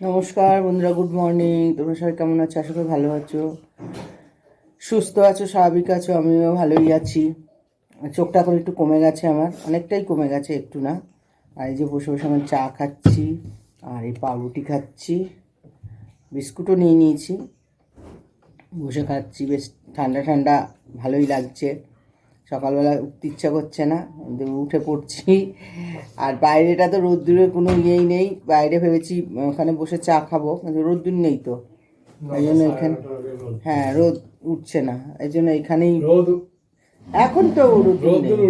নমস্কার বন্ধুরা good morning তোমরা সবাই কেমন আছো? আশা করি ভালো আছো। সুস্থ আছো, স্বাভাবিক আছো, আমিও ভালোই আছি। চোখটা এখন একটু কমে গেছে আমার। অনেকটাই কমে গেছে একটু না। আর এই যে বসে বসে আমার চা খাচ্ছি, আর এই পাউরুটি খাচ্ছি, বিস্কুটও নিয়ে নিয়েছি। বসে খাচ্ছি, বেশ ঠান্ডা ঠান্ডা, ভালোই লাগছে। সকালবেলা উঠতে ইচ্ছা করছে না কিন্তু উঠে পড়ছি। আর বাইরেটা তো রোদ্দুরের কোনো ইয়েই নেই। বাইরে ভেবেছি ওখানে বসে চা খাব কিন্তু রোদ্দুর নেই তো। এই জন্য এখানে হ্যাঁ রোদ উঠছে না। এই জন্য এখানেই রোদ এখন তো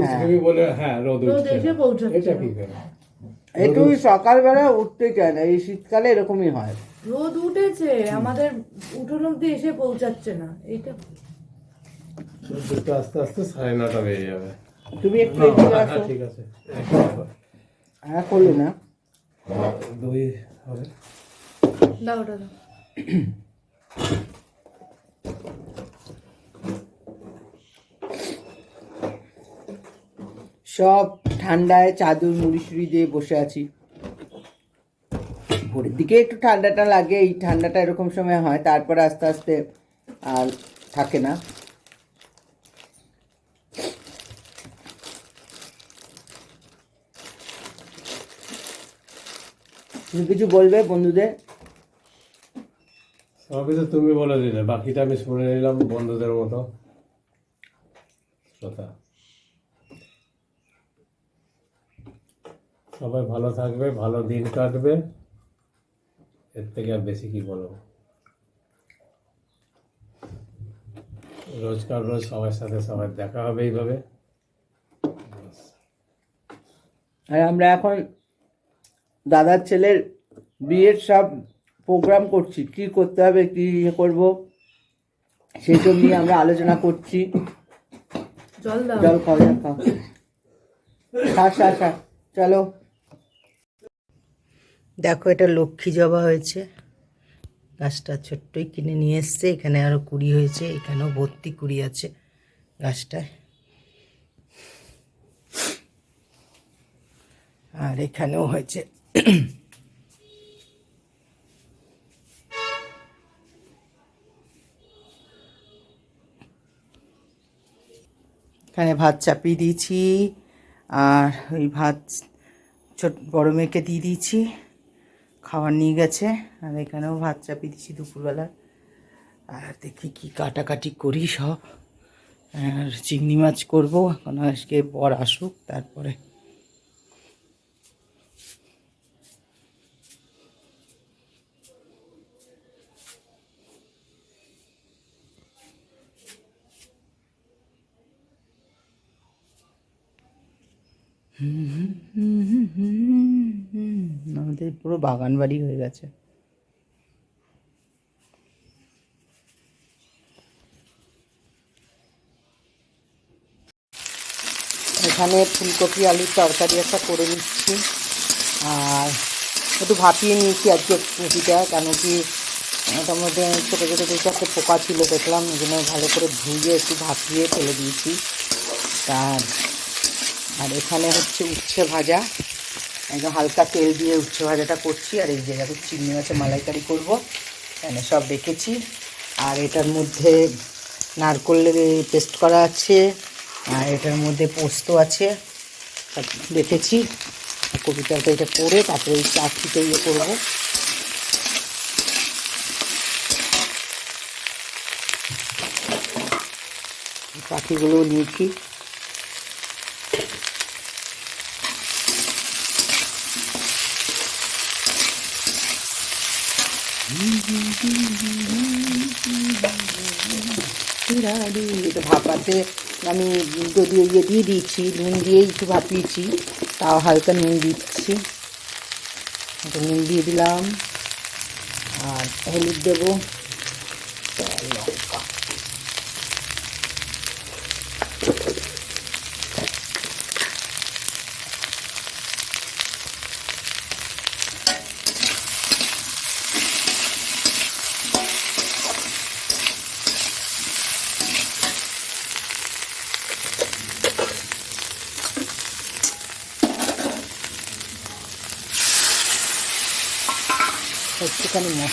হ্যাঁ। হ্যাঁ রোদ রোদ উঠছে। এসে পৌঁছাচ্ছে। এটা কি করে একটু সকালবেলা উঠতে চায় না এই শীতকালে এরকমই হয়। রোদ উঠেছে আমাদের উঠোন অব্দি এসে পৌঁছাচ্ছে না। এইটা রোদ্দুরটা আস্তে আস্তে সাড়ে নটা বেজে যাবে। তুমি একটু হ্যাঁ, এদিকে আসো। ঠিক আছে। হ্যাঁ করল না। দই হবে। দাও ওটা দাও। সব ঠান্ডায় চাদর মুড়ি সুড়ি দিয়ে বসে আছি। ভোরের দিকে একটু ঠান্ডাটা লাগে এই ঠান্ডাটা এরকম সময় হয় তারপরে আস্তে আস্তে আর থাকে না। তুমি কিছু বলবে বন্ধুদের? সবই তো তুমি বলে দিলে বাকিটা আমি শুনে নিলাম বন্ধুদের মতো। শ্রোতা সবাই ভালো থাকবে ভালো দিন কাটবে। এর থেকে আর বেশি কি বলব? রোজকার রোজ সবার সাথে সবার দেখা হবে এইভাবে। আর আমরা এখন দাদার ছেলের বিয়ের সব প্রোগ্রাম করছি। কি করতে হবে কি ইয়ে করব সেসব নিয়ে আমরা আলোচনা করছি। জল দাও। জল খাও জল চলো। দেখো এটা লক্ষ্মী জবা হয়েছে। গাছটা ছোট্টই কিনে নিয়ে এসছে। এখানে আরও কুড়ি হয়েছে এখানেও ভর্তি কুড়ি আছে গাছটায়। আর এখানেও হয়েছে এখানে ভাত চাপিয়ে দিয়েছি, আর ওই ভাত ছোট বড় মেয়েকে দিয়ে দিয়েছি, খাবার নিয়ে গেছে, আর এখানেও ভাত চাপিয়ে দিয়েছি দুপুরবেলা। আর দেখি কি কাটাকাটি করি সব। আর চিংড়ি মাছ করব, এখন আজকে বর আসুক, তারপরে আমাদের পুরো বাগান বাড়ি হয়ে গেছে। এখানে ফুলকপি, আলুর তরকারি একটা করে নিচ্ছি। আর একটু ভাপিয়ে নিয়েছি আজকে কপিটা কেন কি ওটার মধ্যে ছোটো ছোটো দু চারটে পোকা ছিল দেখলাম, ওই জন্য ভালো করে ধুয়ে একটু ভাপিয়ে ফেলে দিয়েছি। তার আর এখানে হচ্ছে উচ্ছে ভাজা। একদম হালকা তেল দিয়ে উচ্ছে ভাজাটা করছি, আর এই যে দেখো চিংড়ি মাছের মালাইকারি করব। এখানে সব রেখেছি। আর এটার মধ্যে নারকলের পেস্ট করা আছে, আর এটার মধ্যে পোস্ত আছে। রেখেছি। কবিতাটা এটা করে তারপরে এই চাটনিতে ইয়ে করব। পাখিগুলো নিয়েছি। এটা ভাপাতে আমি যদি ইয়ে দিয়ে দিয়েছি নুন দিয়েই একটু ভাপিয়েছি তাও হালকা নুন দিচ্ছি নুন দিয়ে দিলাম আর হলুদ দেবো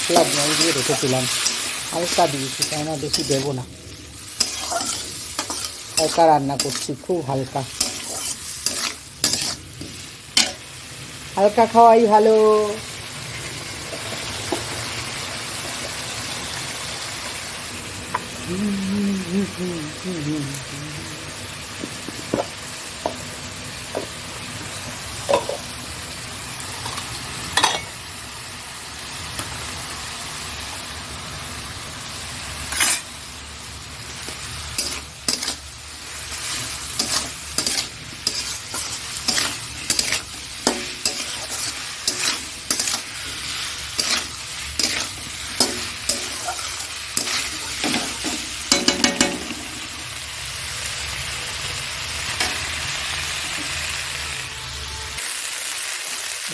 মশলা জল দিয়ে রেখেছিলাম হালকা দিয়েছি তাই না বেশি দেবো না। হালকা রান্না করছি, খুব হালকা। হালকা খাওয়াই ভালো।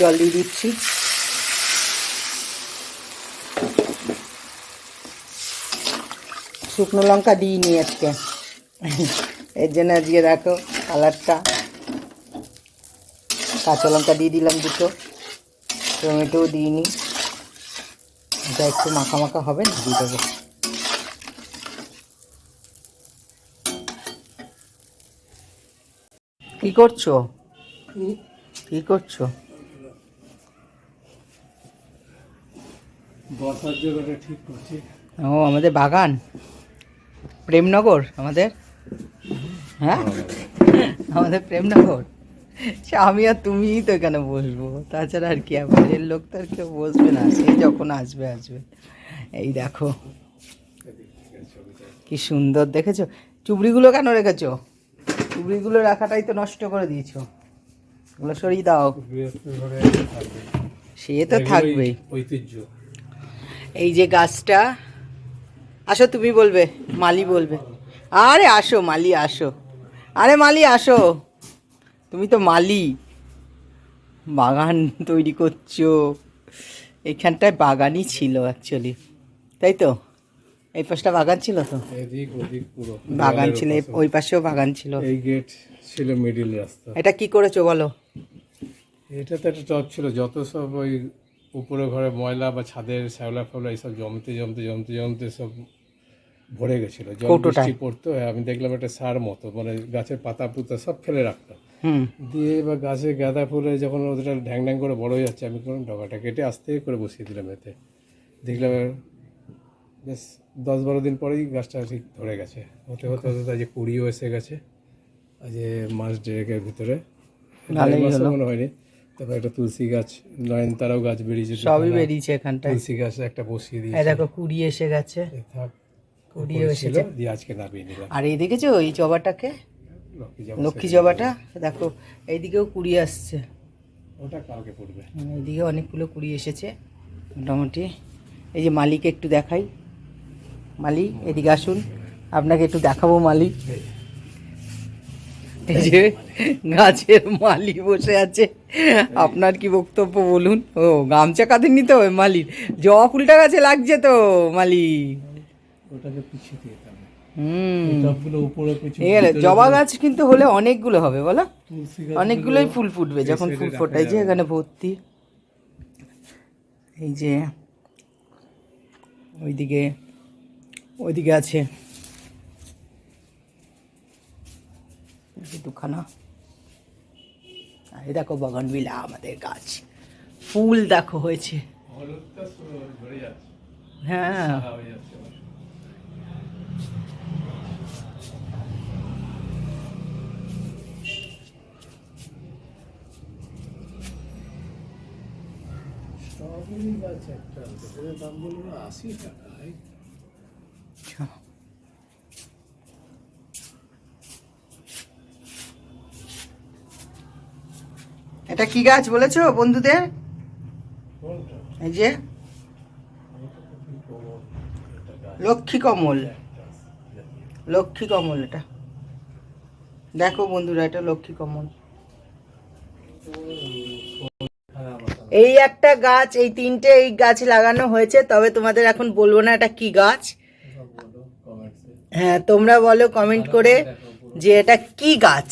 জল দিয়ে দিচ্ছি। শুকনো লঙ্কা দিইনি আজকে। এর জন্য আজকে দেখো কালারটা। কাঁচা লঙ্কা দিয়ে দিলাম দুটো। টমেটোও দিইনি। এটা একটু মাখা মাখা হবে দিয়ে দেবো। কি করছ? কি করছ? বসার জায়গাটা ঠিক করছি। ও আমাদের বাগান? প্রেমনগর? আমাদের? হ্যাঁ? আমাদের প্রেমনগর? সে আমি আর তুমিই তো এখানে বসবো। তাছাড়া আর কি বাইরের লোক তো আর কেউ বসবে না। সে যখন আসবে আসবে। এই দেখো। কি সুন্দর দেখেছ? চুবড়িগুলো কেন রেখেছো? চুবড়িগুলো রাখাটাই তো নষ্ট করে দিয়েছ। ওগুলো সরিয়ে দাও। সে তো থাকবেই। ঐতিহ্য। এই যে গাছটা আসো তুমি বলবে মালি বলবে। আরে আসো মালি আসো। আরে মালি আসো। তুমি তো মালি। বাগান তৈরি করছ। এখানটায় বাগানই ছিল অ্যাকচুয়ালি তাই তো? এই পাশটা বাগান ছিল তো? এদিক ওদিক পুরো। বাগান ছিল ওই পাশেও বাগান ছিল। এই গেট ছিল মিডিল রাস্তা। এটা কি করেছ বলো? এটা তো একটা টপ ছিল যত সব ওই উপরে ঘরে ময়লা বা ছাদের শ্যাওলা ফেওলা এইসব জমতে জমতে জমতে জমতে সব ভরে গেছিল। জল বৃষ্টি পড়তো হ্যাঁ, আমি দেখলাম একটা সার মতো মানে গাছের পাতা পুতা সব ফেলে রাখতাম দিয়ে এবার গাছে গাঁদা ফুলে যখন ওটা ঢ্যাং ঢ্যাং করে বড় হয়ে যাচ্ছে আমি কোনো ডগাটা কেটে আস্তে করে বসিয়ে দিলাম এতে। দেখলাম বেশ দশ বারো দিন পরেই গাছটা ঠিক ধরে গেছে। হতে হতে হতে আজ কুড়িও এসে গেছে আজ মাস দেড়েকের ভিতরে। মনে হয়নি। তারপর একটা তুলসী গাছ নয়নতারাও গাছ বেরিয়েছে সবই বেরিয়েছে এখানটায়। তুলসী গাছ একটা বসিয়ে দিয়েছে। দেখো কুড়ি এসে গেছে। কুড়িও এসেছে। দিয়ে আজকে নামিয়ে নিলাম। আর এই দেখেছ এই জবাটাকে? লক্ষ্মী জবা জবাটা? দেখো এইদিকেও কুড়ি আসছে। ওটা কালকে পড়বে। এইদিকে অনেকগুলো কুড়ি এসেছে মোটামুটি। এই যে মালিক একটু দেখাই। মালি এদিকে আসুন। আপনাকে একটু দেখাবো মালি এই যে গাছের মালি বসে আছে। আপনার কি বক্তব্য বলুন? ও গামছা কাঁধে নিতে হবে মালির? জবা ফুলটা গাছে লাগছে তো মালি। ওটাকে পিছিয়ে দিয়ে জবা গাছ কিন্তু হলে অনেকগুলো হবে বলো? অনেকগুলোই ফুল ফুটবে যখন ফুল ফোটায় যে এখানে ভর্তি। এই যে ওইদিকে ওইদিকে আছে এই যে দুখানা। আর এই দেখো বগনভিলা আমাদের গাছ। ফুল দেখো হয়েছে। হ্যাঁ। স্ট্রবেরি গাছ একটা আছে, সেটার দাম বলল আশি টাকা এটা কি গাছ বলেছ বন্ধুদের? এই যে লক্ষ্মী কমল। লক্ষ্মী কমল এটা। দেখো বন্ধুরা এটা লক্ষ্মী কমল। এই একটা গাছ এই তিনটে এই গাছ লাগানো হয়েছে তবে তোমাদের এখন বলব না এটা কি গাছ। হ্যাঁ তোমরা বলো কমেন্ট করে যে এটা কি গাছ।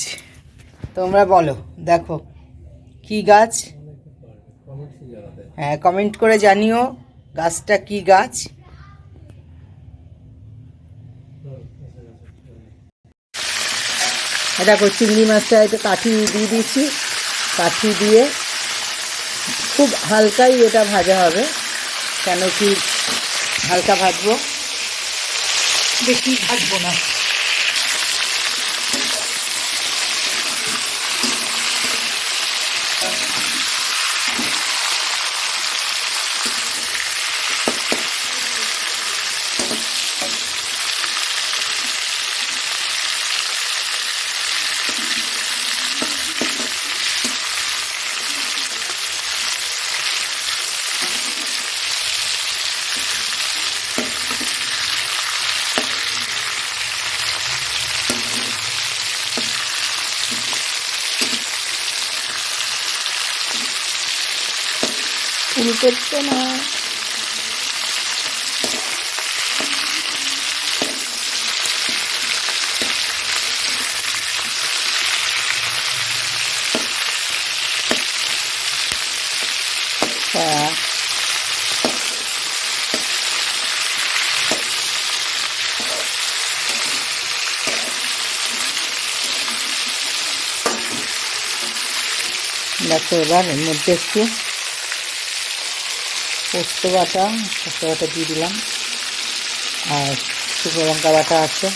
তোমরা বলো দেখো। কি গাছ? হ্যাঁ কমেন্ট করে জানিও গাছটা কি গাছ। দেখো, চিংড়ি মাছটা একটু কাঠি দিয়ে দিচ্ছি কাঠি দিয়ে খুব হালকাই এটা ভাজা হবে। কেন কি হালকা ভাজবো? বেশি ভাজবো না। উল্টোচ্ছে না হ্যাঁ দেখো এবার এর মধ্যে একটু পোস্ত বাটা পোস্ত বাটা দিয়ে দিলাম। আর শুকনো লঙ্কা বাটা আছে।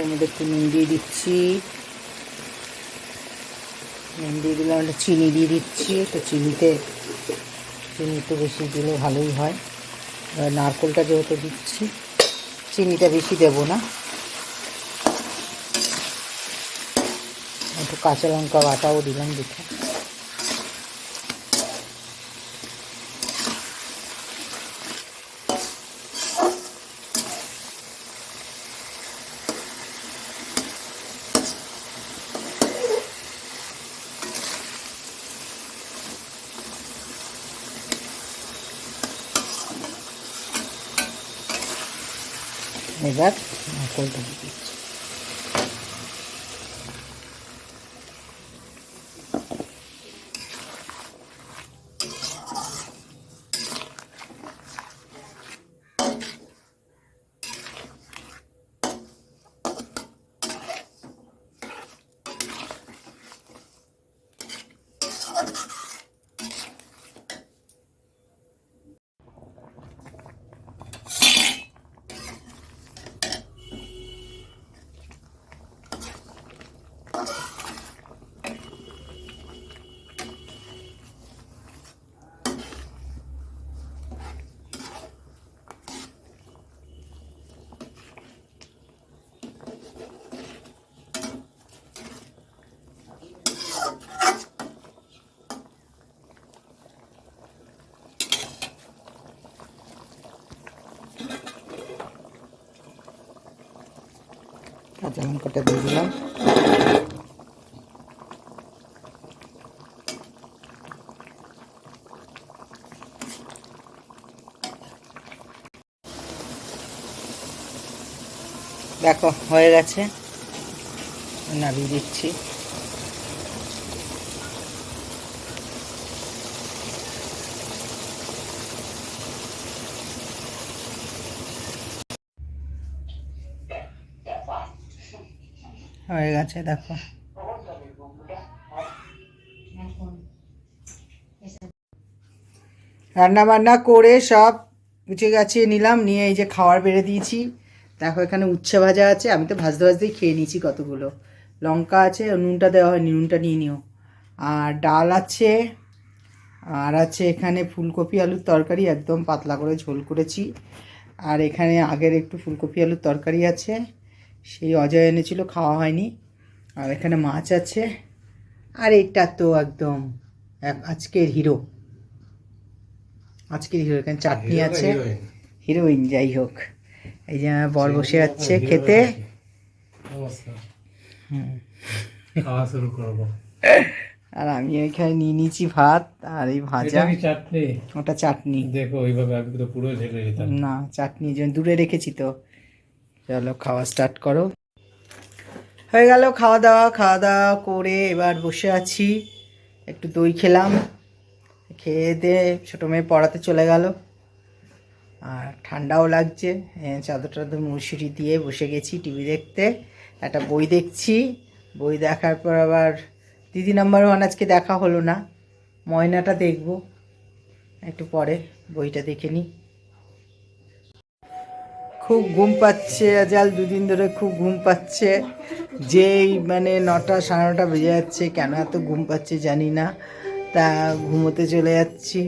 এর মধ্যে একটু নুন দিয়ে দিচ্ছি। নুন দিয়ে দিলাম একটা চিনি দিয়ে দিচ্ছি। তো চিনিতে চিনি একটু বেশি দিলে ভালোই হয়। নারকোলটা যেহেতু দিচ্ছি, চিনিটা বেশি দেবো না। একটু কাঁচা লঙ্কা বাটাও দিলাম দেখে এবার নারকোলটা দিয়ে দিচ্ছি কাঁচা লঙ্কাটা দিয়ে দিলাম। দেখো হয়ে গেছে। নাড়িয়ে দিচ্ছি। হয়ে গেছে, দেখো। রান্না বান্না করে সব গুছিয়ে গাছিয়ে নিলাম, নিয়ে এই যে খাবার বেড়ে দিয়েছি। দেখো, এখানে উচ্ছে ভাজা আছে, আমি তো ভাজতে ভাজতেই খেয়ে নিয়েছি কতগুলো। লঙ্কা আছে, নুনটা দেওয়া হয়নি, নুনটা নিয়ে নিও। আর ডাল আছে, আর আছে এখানে ফুলকপি আলুর তরকারি, একদম পাতলা করে ঝোল করেছি। আর এখানে আগের একটু ফুলকপি আলুর তরকারি আছে। সেই অজয় এনেছিল খাওয়া হয়নি। আর এখানে মাছ আছে। আর এটা তো একদম এক- আজকের হিরো। আজকের হিরো এখানে চাটনি আছে? হিরোইন যাই হোক। এই যে আমার বর বসে যাচ্ছে খেতে। খাওয়া শুরু করব। আর আমি এখানে নিয়ে নিয়েছি ভাত আর এই ভাজা। চাটনি? ওটা চাটনি। দেখো ওইভাবে আমি তো পুরো ঢেকে না চাটনি জন্য দূরে রেখেছি তো। চলো খাওয়া স্টার্ট করো। হয়ে গেল খাওয়া দাওয়া খাওয়া দাওয়া করে এবার বসে আছি। একটু দই খেলাম খেয়ে দিয়ে ছোটো মেয়ে পড়াতে চলে গেল। আর ঠান্ডাও লাগছে হ্যাঁ, চাদর টাদর মুসুরি দিয়ে বসে গেছি টিভি দেখতে। একটা বই দেখছি বই দেখার পর আবার দিদি নাম্বার ওয়ান আজকে দেখা হলো না ময়নাটা দেখব। একটু পরে বইটা দেখে নিই। খুব ঘুম পাচ্ছে, আজাল দুদিন ধরে খুব ঘুম পাচ্ছে। যেই মানে নটা সাড়ে নটা বেজে যাচ্ছে, কেন এত ঘুম পাচ্ছে জানি না। তা ঘুমোতে চলে যাচ্ছি,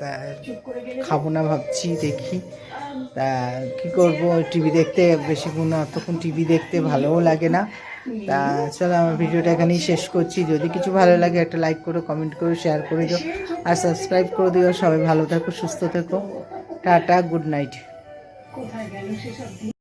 তা খাব না ভাবছি, দেখি। তা কি করব, টিভি দেখতে বেশিক্ষণ অতক্ষণ টিভি দেখতে ভালোও লাগে না। তা চলো, আমার ভিডিওটা এখানেই শেষ করছি। যদি কিছু ভালো লাগে, একটা লাইক করো, কমেন্ট করো, শেয়ার করে দিও। আর সাবস্ক্রাইব করে দিও। সবাই ভালো থাকো, সুস্থ থেকো। Tata, good night. কোথায় গেল সেসব